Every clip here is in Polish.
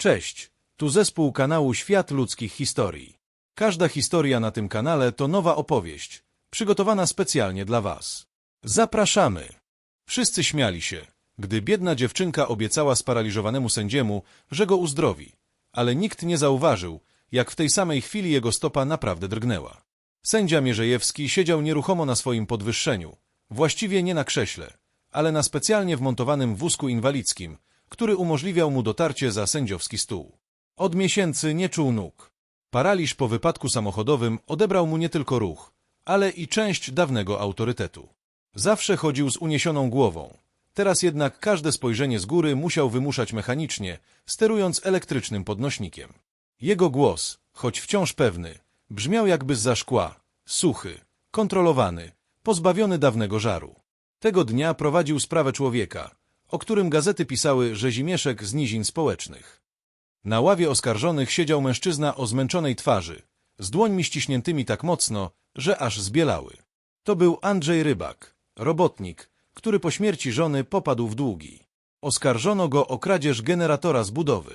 Cześć, tu zespół kanału Świat Ludzkich Historii. Każda historia na tym kanale to nowa opowieść, przygotowana specjalnie dla Was. Zapraszamy! Wszyscy śmiali się, gdy biedna dziewczynka obiecała sparaliżowanemu sędziemu, że go uzdrowi, ale nikt nie zauważył, jak w tej samej chwili jego stopa naprawdę drgnęła. Sędzia Mierzejewski siedział nieruchomo na swoim podwyższeniu, właściwie nie na krześle, ale na specjalnie wmontowanym wózku inwalidzkim, który umożliwiał mu dotarcie za sędziowski stół. Od miesięcy nie czuł nóg. Paraliż po wypadku samochodowym odebrał mu nie tylko ruch, ale i część dawnego autorytetu. Zawsze chodził z uniesioną głową. Teraz jednak każde spojrzenie z góry musiał wymuszać mechanicznie, sterując elektrycznym podnośnikiem. Jego głos, choć wciąż pewny, brzmiał jakby zza szkła, suchy, kontrolowany, pozbawiony dawnego żaru. Tego dnia prowadził sprawę człowieka, o którym gazety pisały rzezimieszek z nizin społecznych. Na ławie oskarżonych siedział mężczyzna o zmęczonej twarzy, z dłońmi ściśniętymi tak mocno, że aż zbielały. To był Andrzej Rybak, robotnik, który po śmierci żony popadł w długi. Oskarżono go o kradzież generatora z budowy.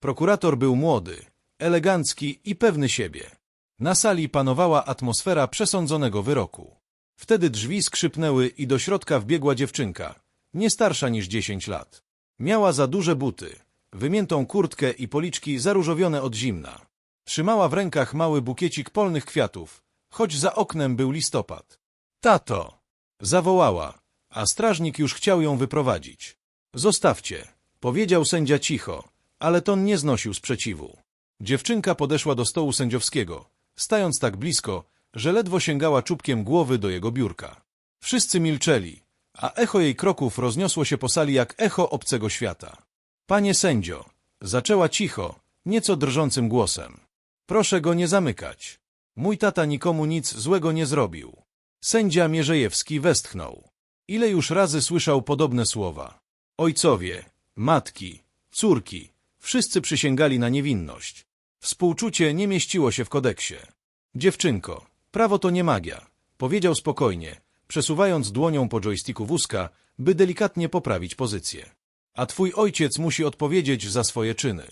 Prokurator był młody, elegancki i pewny siebie. Na sali panowała atmosfera przesądzonego wyroku. Wtedy drzwi skrzypnęły i do środka wbiegła dziewczynka, nie starsza niż dziesięć lat. Miała za duże buty, wymiętą kurtkę i policzki zaróżowione od zimna. Trzymała w rękach mały bukiecik polnych kwiatów, choć za oknem był listopad. Tato! Zawołała, a strażnik już chciał ją wyprowadzić. Zostawcie, powiedział sędzia cicho, ale ton nie znosił sprzeciwu. Dziewczynka podeszła do stołu sędziowskiego, stając tak blisko, że ledwo sięgała czubkiem głowy do jego biurka. Wszyscy milczeli, a echo jej kroków rozniosło się po sali jak echo obcego świata. Panie sędzio, zaczęła cicho, nieco drżącym głosem. Proszę go nie zamykać. Mój tata nikomu nic złego nie zrobił. Sędzia Mierzejewski westchnął. Ile już razy słyszał podobne słowa. Ojcowie, matki, córki, wszyscy przysięgali na niewinność. Współczucie nie mieściło się w kodeksie. Dziewczynko, prawo to nie magia, powiedział spokojnie, przesuwając dłonią po joysticku wózka, by delikatnie poprawić pozycję. A twój ojciec musi odpowiedzieć za swoje czyny.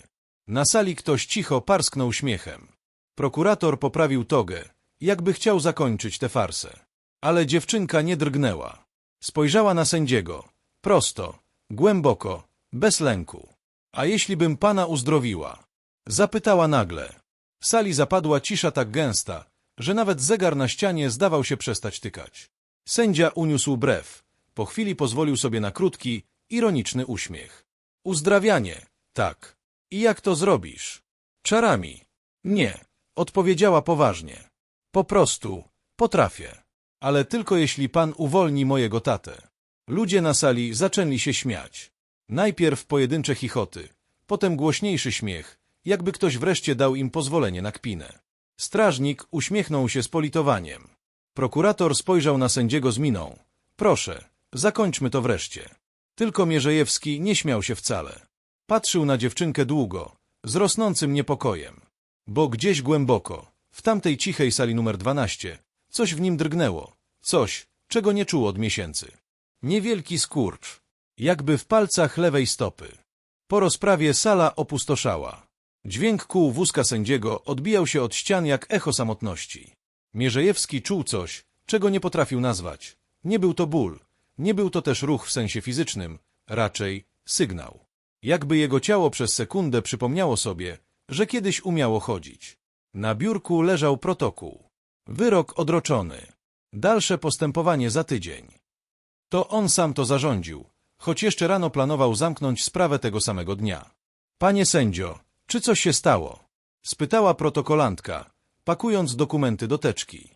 Na sali ktoś cicho parsknął śmiechem. Prokurator poprawił togę, jakby chciał zakończyć tę farsę. Ale dziewczynka nie drgnęła. Spojrzała na sędziego. Prosto, głęboko, bez lęku. A jeśli bym pana uzdrowiła? Zapytała nagle. W sali zapadła cisza tak gęsta, że nawet zegar na ścianie zdawał się przestać tykać. Sędzia uniósł brew. Po chwili pozwolił sobie na krótki, ironiczny uśmiech. Uzdrawianie, tak. I jak to zrobisz? Czarami. Nie, odpowiedziała poważnie. Po prostu, potrafię. Ale tylko jeśli pan uwolni mojego tatę. Ludzie na sali zaczęli się śmiać. Najpierw pojedyncze chichoty, potem głośniejszy śmiech, jakby ktoś wreszcie dał im pozwolenie na kpinę. Strażnik uśmiechnął się z politowaniem. Prokurator spojrzał na sędziego z miną. Proszę, zakończmy to wreszcie. Tylko Mierzejewski nie śmiał się wcale. Patrzył na dziewczynkę długo, z rosnącym niepokojem. Bo gdzieś głęboko, w tamtej cichej sali numer 12, coś w nim drgnęło. Coś, czego nie czuł od miesięcy. Niewielki skurcz, jakby w palcach lewej stopy. Po rozprawie sala opustoszała. Dźwięk kół wózka sędziego odbijał się od ścian jak echo samotności. Mierzejewski czuł coś, czego nie potrafił nazwać. Nie był to ból, nie był to też ruch w sensie fizycznym, raczej sygnał. Jakby jego ciało przez sekundę przypomniało sobie, że kiedyś umiało chodzić. Na biurku leżał protokół. Wyrok odroczony. Dalsze postępowanie za tydzień. To on sam to zarządził, choć jeszcze rano planował zamknąć sprawę tego samego dnia. Panie sędzio, czy coś się stało? Spytała protokolantka, pakując dokumenty do teczki.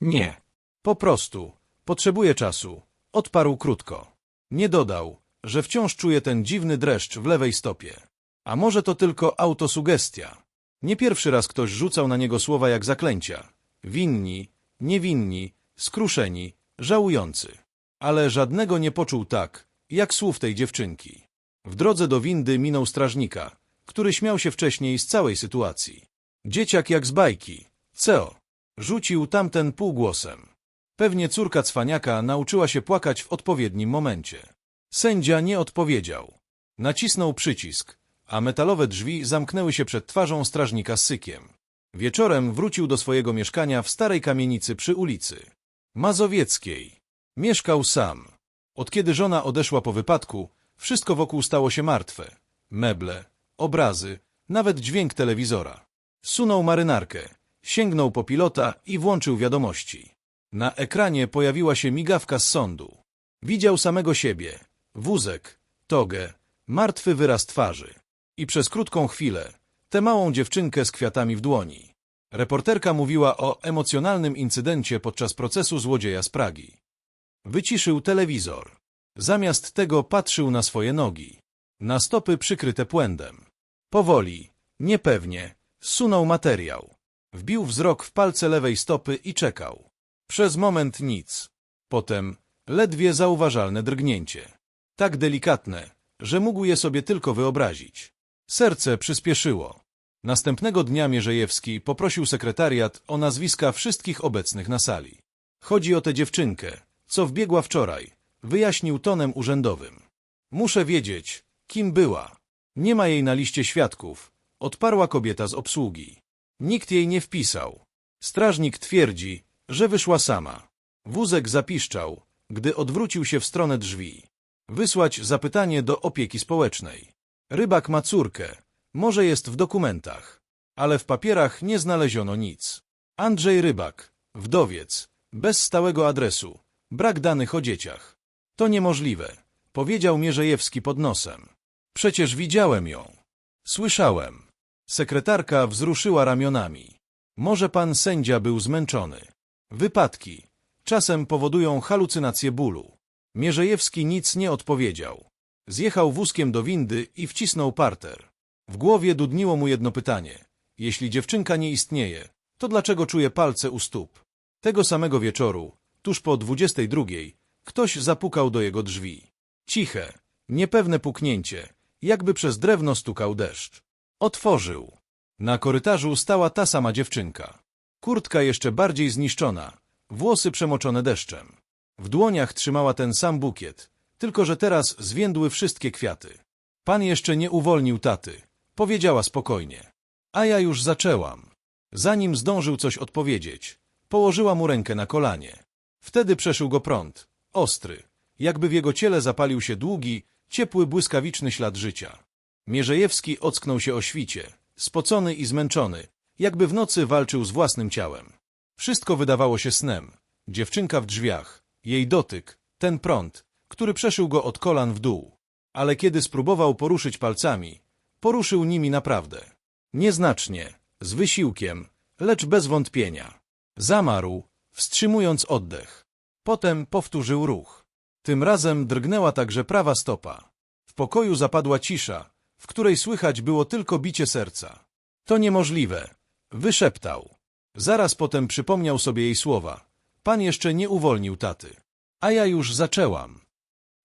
Nie. Po prostu. Potrzebuję czasu. Odparł krótko. Nie dodał, że wciąż czuje ten dziwny dreszcz w lewej stopie. A może to tylko autosugestia? Nie pierwszy raz ktoś rzucał na niego słowa jak zaklęcia. Winni, niewinni, skruszeni, żałujący. Ale żadnego nie poczuł tak, jak słów tej dziewczynki. W drodze do windy minął strażnika, który śmiał się wcześniej z całej sytuacji. Dzieciak jak z bajki. Ceo. Rzucił tamten półgłosem. Pewnie córka cwaniaka nauczyła się płakać w odpowiednim momencie. Sędzia nie odpowiedział. Nacisnął przycisk, a metalowe drzwi zamknęły się przed twarzą strażnika z sykiem. Wieczorem wrócił do swojego mieszkania w starej kamienicy przy ulicy Mazowieckiej. Mieszkał sam. Od kiedy żona odeszła po wypadku, wszystko wokół stało się martwe. Meble, obrazy, nawet dźwięk telewizora. Sunął marynarkę, sięgnął po pilota i włączył wiadomości. Na ekranie pojawiła się migawka z sądu. Widział samego siebie, wózek, togę, martwy wyraz twarzy. I przez krótką chwilę tę małą dziewczynkę z kwiatami w dłoni. Reporterka mówiła o emocjonalnym incydencie podczas procesu złodzieja z Pragi. Wyciszył telewizor. Zamiast tego patrzył na swoje nogi. Na stopy przykryte płędem. Powoli, niepewnie, zsunął materiał. Wbił wzrok w palce lewej stopy i czekał. Przez moment nic. Potem ledwie zauważalne drgnięcie. Tak delikatne, że mógł je sobie tylko wyobrazić. Serce przyspieszyło. Następnego dnia Mierzejewski poprosił sekretariat o nazwiska wszystkich obecnych na sali. Chodzi o tę dziewczynkę, co wbiegła wczoraj, wyjaśnił tonem urzędowym. Muszę wiedzieć, kim była. Nie ma jej na liście świadków, odparła kobieta z obsługi. Nikt jej nie wpisał. Strażnik twierdzi, że wyszła sama. Wózek zapiszczał, gdy odwrócił się w stronę drzwi. Wysłać zapytanie do opieki społecznej. Rybak ma córkę, może jest w dokumentach, ale w papierach nie znaleziono nic. Andrzej Rybak, wdowiec, bez stałego adresu, brak danych o dzieciach. To niemożliwe, powiedział Mierzejewski pod nosem. Przecież widziałem ją. Słyszałem. Sekretarka wzruszyła ramionami. Może pan sędzia był zmęczony. Wypadki. Czasem powodują halucynacje bólu. Mierzejewski nic nie odpowiedział. Zjechał wózkiem do windy i wcisnął parter. W głowie dudniło mu jedno pytanie. Jeśli dziewczynka nie istnieje, to dlaczego czuje palce u stóp? Tego samego wieczoru, tuż po dwudziestej drugiej, ktoś zapukał do jego drzwi. Ciche, niepewne puknięcie, jakby przez drewno stukał deszcz. Otworzył. Na korytarzu stała ta sama dziewczynka. Kurtka jeszcze bardziej zniszczona, włosy przemoczone deszczem. W dłoniach trzymała ten sam bukiet, tylko że teraz zwiędły wszystkie kwiaty. Pan jeszcze nie uwolnił taty, powiedziała spokojnie. A ja już zaczęłam. Zanim zdążył coś odpowiedzieć, położyła mu rękę na kolanie. Wtedy przeszył go prąd, ostry, jakby w jego ciele zapalił się długi, ciepły, błyskawiczny ślad życia. Mierzejewski ocknął się o świcie, spocony i zmęczony, jakby w nocy walczył z własnym ciałem. Wszystko wydawało się snem. Dziewczynka w drzwiach, jej dotyk, ten prąd, który przeszył go od kolan w dół. Ale kiedy spróbował poruszyć palcami, poruszył nimi naprawdę. Nieznacznie, z wysiłkiem, lecz bez wątpienia. Zamarł, wstrzymując oddech. Potem powtórzył ruch. Tym razem drgnęła także prawa stopa. W pokoju zapadła cisza, w której słychać było tylko bicie serca. To niemożliwe, wyszeptał. Zaraz potem przypomniał sobie jej słowa. Pan jeszcze nie uwolnił taty. A ja już zaczęłam.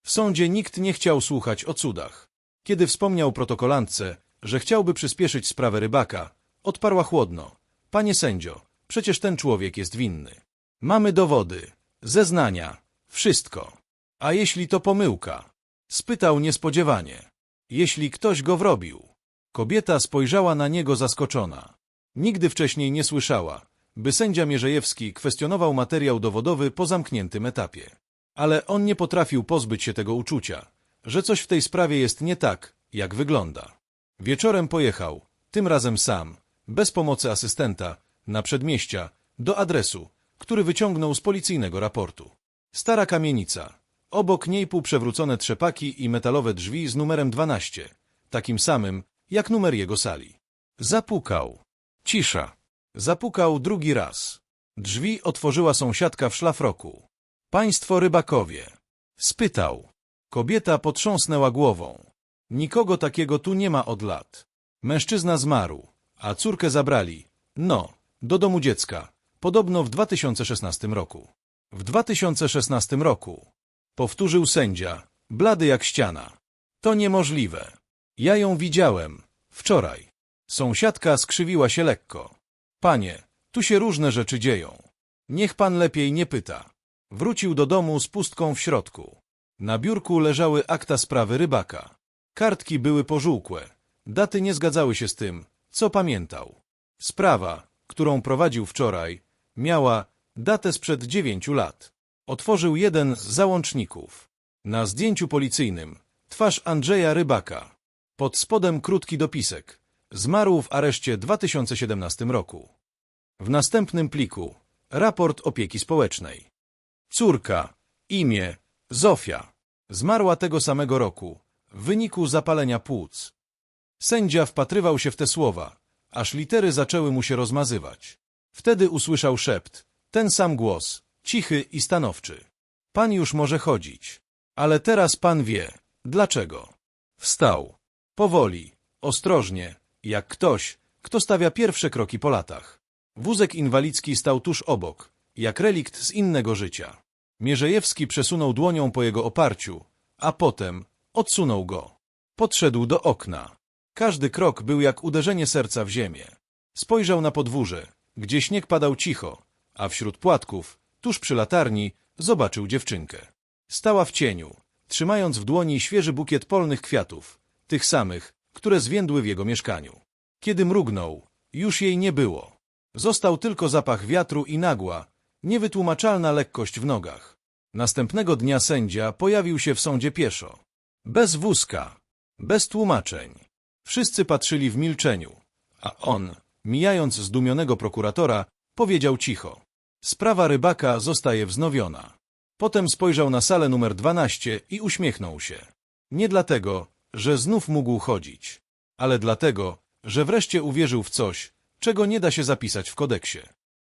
W sądzie nikt nie chciał słuchać o cudach. Kiedy wspomniał protokolantce, że chciałby przyspieszyć sprawę rybaka, odparła chłodno. Panie sędzio, przecież ten człowiek jest winny. Mamy dowody, zeznania, wszystko. A jeśli to pomyłka? Spytał niespodziewanie. Jeśli ktoś go wrobił. Kobieta spojrzała na niego zaskoczona. Nigdy wcześniej nie słyszała, by sędzia Mierzejewski kwestionował materiał dowodowy po zamkniętym etapie. Ale on nie potrafił pozbyć się tego uczucia, że coś w tej sprawie jest nie tak, jak wygląda. Wieczorem pojechał, tym razem sam, bez pomocy asystenta, na przedmieścia, do adresu, który wyciągnął z policyjnego raportu. Stara kamienica, obok niej półprzewrócone trzepaki i metalowe drzwi z numerem 12, takim samym, jak numer jego sali. Zapukał. Cisza. Zapukał drugi raz. Drzwi otworzyła sąsiadka w szlafroku. Państwo rybakowie. Spytał. Kobieta potrząsnęła głową. Nikogo takiego tu nie ma od lat. Mężczyzna zmarł, a córkę zabrali. No, do domu dziecka. Podobno w 2016 roku. W 2016 roku. Powtórzył sędzia, blady jak ściana. To niemożliwe. Ja ją widziałem. Wczoraj. Sąsiadka skrzywiła się lekko. Panie, tu się różne rzeczy dzieją. Niech pan lepiej nie pyta. Wrócił do domu z pustką w środku. Na biurku leżały akta sprawy rybaka. Kartki były pożółkłe. Daty nie zgadzały się z tym, co pamiętał. Sprawa, którą prowadził wczoraj, miała datę sprzed dziewięciu lat. Otworzył jeden z załączników. Na zdjęciu policyjnym twarz Andrzeja Rybaka. Pod spodem krótki dopisek. Zmarł w areszcie 2017 roku. W następnym pliku raport opieki społecznej. Córka, imię Zofia. Zmarła tego samego roku w wyniku zapalenia płuc. Sędzia wpatrywał się w te słowa, aż litery zaczęły mu się rozmazywać. Wtedy usłyszał szept, ten sam głos, cichy i stanowczy. Pan już może chodzić, ale teraz pan wie, dlaczego. Wstał, powoli, ostrożnie, jak ktoś, kto stawia pierwsze kroki po latach. Wózek inwalidzki stał tuż obok, jak relikt z innego życia. Mierzejewski przesunął dłonią po jego oparciu, a potem odsunął go. Podszedł do okna. Każdy krok był jak uderzenie serca w ziemię. Spojrzał na podwórze, gdzie śnieg padał cicho, a wśród płatków, tuż przy latarni, zobaczył dziewczynkę. Stała w cieniu, trzymając w dłoni świeży bukiet polnych kwiatów, tych samych, które zwiędły w jego mieszkaniu. Kiedy mrugnął, już jej nie było. Został tylko zapach wiatru i nagła, niewytłumaczalna lekkość w nogach. Następnego dnia sędzia pojawił się w sądzie pieszo. Bez wózka, bez tłumaczeń. Wszyscy patrzyli w milczeniu, a on, mijając zdumionego prokuratora, powiedział cicho. Sprawa rybaka zostaje wznowiona. Potem spojrzał na salę numer 12 i uśmiechnął się. Nie dlatego, że znów mógł chodzić, ale dlatego, że wreszcie uwierzył w coś, czego nie da się zapisać w kodeksie.